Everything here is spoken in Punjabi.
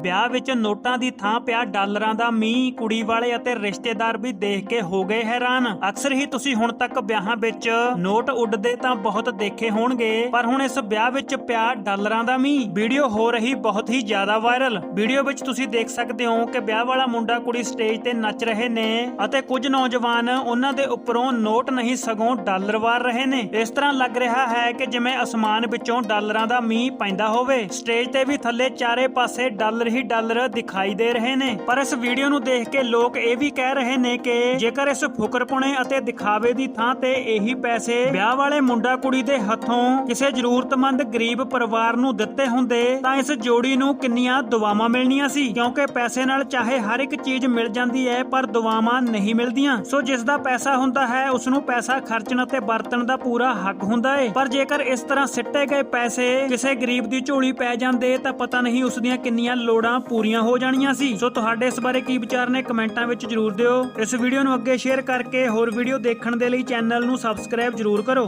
ਵਿਆਹ ਵਿੱਚ ਨੋਟਾਂ ਦੀ ਥਾਂ ਪਿਆ ਡਾਲਰਾਂ ਦਾ ਮੀਂਹ, ਕੁੜੀ ਵਾਲੇ ਅਤੇ ਰਿਸ਼ਤੇਦਾਰ ਵੀ ਦੇਖ ਕੇ ਹੋ ਗਏ ਹੈਰਾਨ। ਅਕਸਰ ਹੀ ਤੁਸੀਂ ਹੁਣ ਤੱਕ ਵਿਆਹਾਂ ਵਿੱਚ ਨੋਟ ਉੱਡਦੇ ਤਾਂ ਬਹੁਤ ਦੇਖੇ ਹੋਣਗੇ, ਪਰ ਹੁਣ ਇਸ ਵਿਆਹ ਵਿੱਚ ਪਿਆ ਡਾਲਰਾਂ ਦਾ ਮੀਂਹ। ਵੀਡੀਓ ਹੋ ਰਹੀ ਬਹੁਤ ਹੀ ਜ਼ਿਆਦਾ ਵਾਇਰਲ। ਵੀਡੀਓ ਵਿੱਚ ਤੁਸੀਂ ਦੇਖ ਸਕਦੇ ਹੋ ਕਿ ਵਿਆਹ ਵਾਲਾ ਮੁੰਡਾ ਕੁੜੀ ਸਟੇਜ ਤੇ ਨੱਚ ਰਹੇ ਨੇ ਅਤੇ ਕੁਝ ਨੌਜਵਾਨ ਉਹਨਾਂ ਦੇ ਉੱਪਰੋਂ ਨੋਟ ਨਹੀਂ ਸਗੋਂ ਡਾਲਰ ਵਾਰ ਰਹੇ ਨੇ। ਇਸ ਤਰ੍ਹਾਂ ਲੱਗ ਰਿਹਾ ਹੈ ਕਿ ਜਿਵੇਂ ਅਸਮਾਨ ਵਿੱਚੋਂ ਡਾਲਰਾਂ ਦਾ ਮੀਂਹ ਪੈਂਦਾ ਹੋਵੇ, ਸਟੇਜ ਤੇ ਵੀ ਥੱਲੇ ਚਾਰੇ ਪਾਸੇ ਡਾਲਰ ਹੀ ਡਾਲਰ ਦਿਖਾਈ ਦੇ ਰਹੇ ਨੇ। ਪਰ ਇਸ ਵੀਡੀਓ ਨੂੰ ਦੇਖ ਕੇ ਲੋਕ ਇਹ ਵੀ ਕਹਿ ਰਹੇ ਨੇ ਕਿ ਜੇਕਰ ਇਸ ਫੁਕਰਪੁਣੇ ਅਤੇ ਦਿਖਾਵੇ ਦੀ ਥਾਂ ਤੇ ਇਹੀ ਪੈਸੇ ਵਿਆਹ ਵਾਲੇ ਮੁੰਡਾ ਕੁੜੀ ਦੇ ਹੱਥੋਂ ਕਿਸੇ ਜ਼ਰੂਰਤਮੰਦ ਗਰੀਬ ਪਰਿਵਾਰ ਨੂੰ ਦਿੱਤੇ ਹੁੰਦੇ, ਤਾਂ ਇਸ ਜੋੜੀ ਨੂੰ ਕਿੰਨੀਆਂ ਦੁਆਵਾਂ ਮਿਲਣੀਆਂ ਸੀ। ਕਿਉਂਕਿ ਪੈਸੇ ਨਾਲ ਚਾਹੇ ਹਰ ਇੱਕ ਚੀਜ਼ ਮਿਲ ਜਾਂਦੀ ਹੈ, ਪਰ ਦੁਆਵਾਂ ਨਹੀਂ ਮਿਲਦੀਆਂ। ਸੋ ਜਿਸ ਦਾ ਪੈਸਾ ਹੁੰਦਾ ਹੈ, ਉਸ ਨੂੰ ਪੈਸਾ ਖਰਚਣ ਅਤੇ ਵਰਤਣ ਦਾ ਪੂਰਾ ਹੱਕ ਹੁੰਦਾ ਹੈ ਪਰ ਜੇਕਰ ਇਸ ਤਰ੍ਹਾਂ ਸਿੱਟੇ ਗਏ ਪੈਸੇ ਕਿਸੇ ਗਰੀਬ ਦੀ ਝੋਲੀ ਪੈ ਜਾਂਦੇ, ਤਾਂ ਪਤਾ ਨਹੀਂ ਉਸ ਦੀਆਂ ਕਿੰਨੀਆਂ ਲੋੜਾਂ ਪੂਰੀਆਂ ਹੋ ਜਾਣੀਆਂ ਸੀ। ਸੋ ਤੁਹਾਡੇ ਇਸ ਬਾਰੇ ਕੀ ਵਿਚਾਰ ਨੇ ਕਮੈਂਟਾਂ ਵਿੱਚ ਜਰੂਰ ਦਿਓ। ਇਸ ਵੀਡੀਓ ਨੂੰ ਅੱਗੇ ਸ਼ੇਅਰ ਕਰਕੇ ਹੋਰ ਵੀਡੀਓ ਦੇਖਣ ਦੇ ਲਈ ਚੈਨਲ ਨੂੰ ਸਬਸਕ੍ਰਾਈਬ ਜਰੂਰ ਕਰੋ।